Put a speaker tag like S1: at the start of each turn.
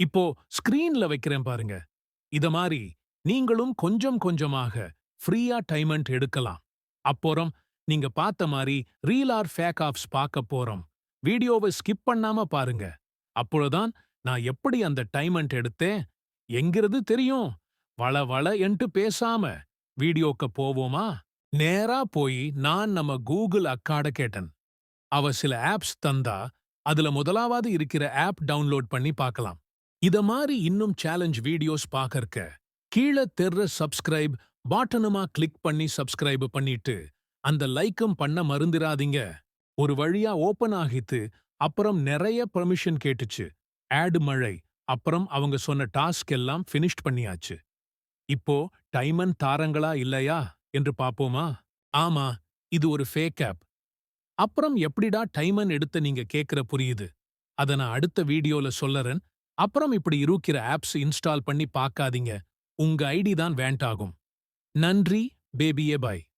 S1: இப்போ ஸ்கிரீன்ல வைக்கிறேன் பாருங்க. இத மாதிரி நீங்களும் கொஞ்சம் கொஞ்சமாக ஃப்ரீயா டைமண்ட் எடுக்கலாம். அப்புறம் நீங்க பார்த்த மாதிரி ரீல் ஆர் ஃபேக் ஆஃப்ஸ் பார்க்க போறோம். வீடியோவை ஸ்கிப் பண்ணாம பாருங்க. அப்பொழுதுதான் நான் எப்படி அந்த டைமண்ட் எடுத்தேன்? எங்கிறது தெரியும்? வள வள என்று பேசாம வீடியோக்க போவோமா? நேரா போய் நான் நம்ம கூகுள் அக்காட கேட்டேன். அவ சில ஆப்ஸ் தந்தா அதுல முதலாவது இருக்கிற ஆப் டவுன்லோட் பண்ணி பார்க்கலாம். இத மாதிரி இன்னும் சேலஞ்ச் வீடியோஸ் பார்க்கறக்க கீழே தெர்ற சப்ஸ்கிரைப் பாட்டனுமா கிளிக் பண்ணி சப்ஸ்கிரைப் பண்ணிட்டு அந்த லைக்கும் பண்ண மறந்துடாதீங்க ஒரு வழியா ஓபன் ஆகித்து அப்புறம் நிறைய பெர்மிஷன் கேட்டுச்சு. ஆடு மழை அப்புறம் அவங்க சொன்ன டாஸ்க் எல்லாம் ஃபினிஷ்ட் பண்ணியாச்சு. இப்போ டைமன் தாரங்களா இல்லையா என்று பாப்போமா? ஆமா இது ஒரு ஃபேக் ஆப் அப்புறம் எப்படிடா டைமன் எடுத்த நீங்க கேக்குற புரியுது. அத நான் அடுத்த வீடியோல சொல்லறேன் அப்புறம் இப்படி இருக்கிற ஆப்ஸ் இன்ஸ்டால் பண்ணி பார்க்காதீங்க. உங்க ஐடி தான் வேண்டாகும். நன்றி. பேபியே பாய்.